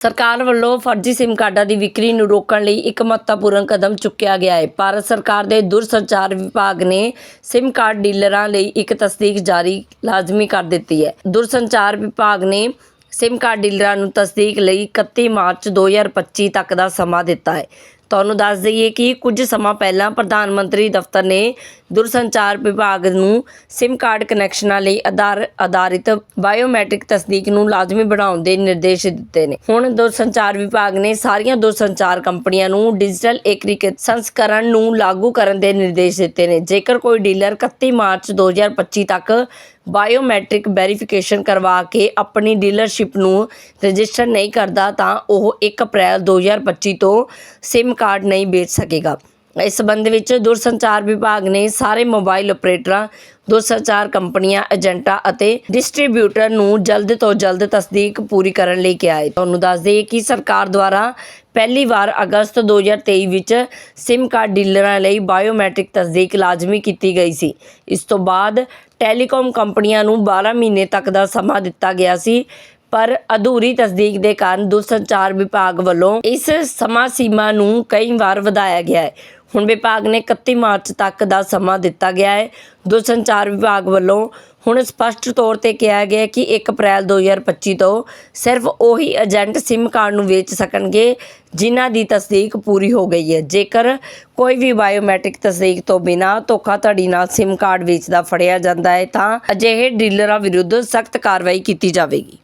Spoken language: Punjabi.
ਸਰਕਾਰ ਵੱਲੋਂ ਫਰਜ਼ੀ ਸਿਮ ਕਾਰਡਾਂ ਦੀ ਵਿਕਰੀ ਨੂੰ ਰੋਕਣ ਲਈ ਇੱਕ ਮਹੱਤਵਪੂਰਨ ਕਦਮ ਚੁੱਕਿਆ ਗਿਆ ਹੈ। ਭਾਰਤ ਸਰਕਾਰ ਦੇ ਦੂਰਸੰਚਾਰ ਵਿਭਾਗ ਨੇ ਸਿਮ ਕਾਰਡ ਡੀਲਰਾਂ ਲਈ ਇੱਕ ਤਸਦੀਕ ਜਾਰੀ ਲਾਜ਼ਮੀ ਕਰ ਦਿੱਤੀ ਹੈ। ਦੂਰਸੰਚਾਰ ਵਿਭਾਗ ਨੇ ਸਿਮ ਕਾਰਡ ਡੀਲਰਾਂ ਨੂੰ ਤਸਦੀਕ ਲਈ 31 ਮਾਰਚ 2025 ਤੱਕ ਦਾ ਸਮਾਂ ਦਿੱਤਾ ਹੈ। ਤੁਹਾਨੂੰ ਦੱਸ ਦਈਏ ਕਿ ਕੁਝ ਸਮਾਂ ਪਹਿਲਾਂ ਪ੍ਰਧਾਨ ਮੰਤਰੀ ਦਫ਼ਤਰ ਨੇ ਦੂਰਸੰਚਾਰ ਵਿਭਾਗ ਨੂੰ ਸਿਮ ਕਾਰਡ ਕਨੈਕਸ਼ਨਾਂ ਲਈ ਆਧਾਰ ਆਧਾਰਿਤ ਬਾਇਓਮੈਟ੍ਰਿਕ ਤਸਦੀਕ ਨੂੰ ਲਾਜ਼ਮੀ ਬਣਾਉਣ ਦੇ ਨਿਰਦੇਸ਼ ਦਿੱਤੇ ਨੇ। ਹੁਣ ਦੂਰਸੰਚਾਰ ਵਿਭਾਗ ਨੇ ਸਾਰੀਆਂ ਦੂਰਸੰਚਾਰ ਕੰਪਨੀਆਂ ਨੂੰ ਡਿਜੀਟਲ ਏਕੀਕ੍ਰਿਤ ਸੰਸਕਰਣ ਨੂੰ ਲਾਗੂ ਕਰਨ ਦੇ ਨਿਰਦੇਸ਼ ਦਿੱਤੇ ਨੇ। ਜੇਕਰ ਕੋਈ ਡੀਲਰ 31 ਮਾਰਚ 2025 ਤੱਕ ਬਾਇਓਮੈਟ੍ਰਿਕ ਵੈਰੀਫਿਕੇਸ਼ਨ ਕਰਵਾ ਕੇ ਆਪਣੀ ਡੀਲਰਸ਼ਿਪ ਨੂੰ ਰਜਿਸਟਰ ਨਹੀਂ ਕਰਦਾ, ਤਾਂ ਉਹ ਇੱਕ ਅਪ੍ਰੈਲ 2025 ਤੋਂ ਸਿਮ ਕਾਰਡ ਨਹੀਂ ਵੇਚ ਸਕੇਗਾ। ਇਸ ਸੰਬੰਧ ਵਿੱਚ ਦੂਰਸੰਚਾਰ ਵਿਭਾਗ ਨੇ ਸਾਰੇ ਮੋਬਾਈਲ ਆਪਰੇਟਰਾਂ, ਦੂਰਸੰਚਾਰ ਕੰਪਨੀਆਂ, ਏਜੰਟਾਂ ਅਤੇ ਡਿਸਟ੍ਰੀਬਿਊਟਰ ਨੂੰ ਜਲਦ ਤੋਂ ਜਲਦ ਤਸਦੀਕ ਪੂਰੀ ਕਰਨ ਲਈ ਕਿਹਾ ਹੈ। ਤੁਹਾਨੂੰ ਦੱਸ ਦਈਏ ਕਿ ਸਰਕਾਰ ਦੁਆਰਾ ਪਹਿਲੀ ਵਾਰ ਅਗਸਤ 2023 ਵਿੱਚ ਸਿਮ ਕਾਰਡ ਡੀਲਰਾਂ ਲਈ ਬਾਇਓਮੈਟ੍ਰਿਕ ਤਸਦੀਕ ਲਾਜ਼ਮੀ ਕੀਤੀ ਗਈ ਸੀ। ਇਸ ਤੋਂ ਬਾਅਦ ਟੈਲੀਕਾਮ ਕੰਪਨੀਆਂ ਨੂੰ 12 ਮਹੀਨੇ ਤੱਕ ਦਾ ਸਮਾਂ ਦਿੱਤਾ ਗਿਆ ਸੀ, ਪਰ ਅਧੂਰੀ ਤਸਦੀਕ ਦੇ ਕਾਰਨ ਦੂਰਸੰਚਾਰ ਵਿਭਾਗ ਵੱਲੋਂ ਇਸ ਸਮਾਂ ਸੀਮਾ ਨੂੰ ਕਈ ਵਾਰ ਵਧਾਇਆ ਗਿਆ ਹੈ। ਹੁਣ ਵਿਭਾਗ ਨੇ 31 ਮਾਰਚ ਤੱਕ ਦਾ ਸਮਾਂ ਦਿੱਤਾ ਗਿਆ ਹੈ। ਦੂਰਸੰਚਾਰ ਵਿਭਾਗ ਵੱਲੋਂ ਹੁਣ ਸਪਸ਼ਟ ਤੌਰ ਤੇ ਕਿਹਾ ਗਿਆ ਕਿ 1 ਅਪ੍ਰੈਲ 2025 ਤੋਂ ਸਿਰਫ ਉਹੀ ਏਜੰਟ ਸਿਮ ਕਾਰਡ ਨੂੰ ਵੇਚ ਸਕਣਗੇ, ਜਿਨ੍ਹਾਂ ਦੀ ਤਸਦੀਕ ਪੂਰੀ ਹੋ ਗਈ ਹੈ। ਜੇਕਰ ਕੋਈ ਵੀ ਬਾਇਓਮੈਟ੍ਰਿਕ ਤਸਦੀਕ ਤੋਂ ਬਿਨਾ ਧੋਖਾਧੜੀ ਨਾਲ ਸਿਮ ਕਾਰਡ ਵੇਚਦਾ ਫੜਿਆ ਜਾਂਦਾ ਹੈ, ਤਾਂ ਅਜਿਹੇ ਡੀਲਰਾਂ ਵਿਰੁੱਧ ਸਖਤ ਕਾਰਵਾਈ ਕੀਤੀ ਜਾਵੇਗੀ।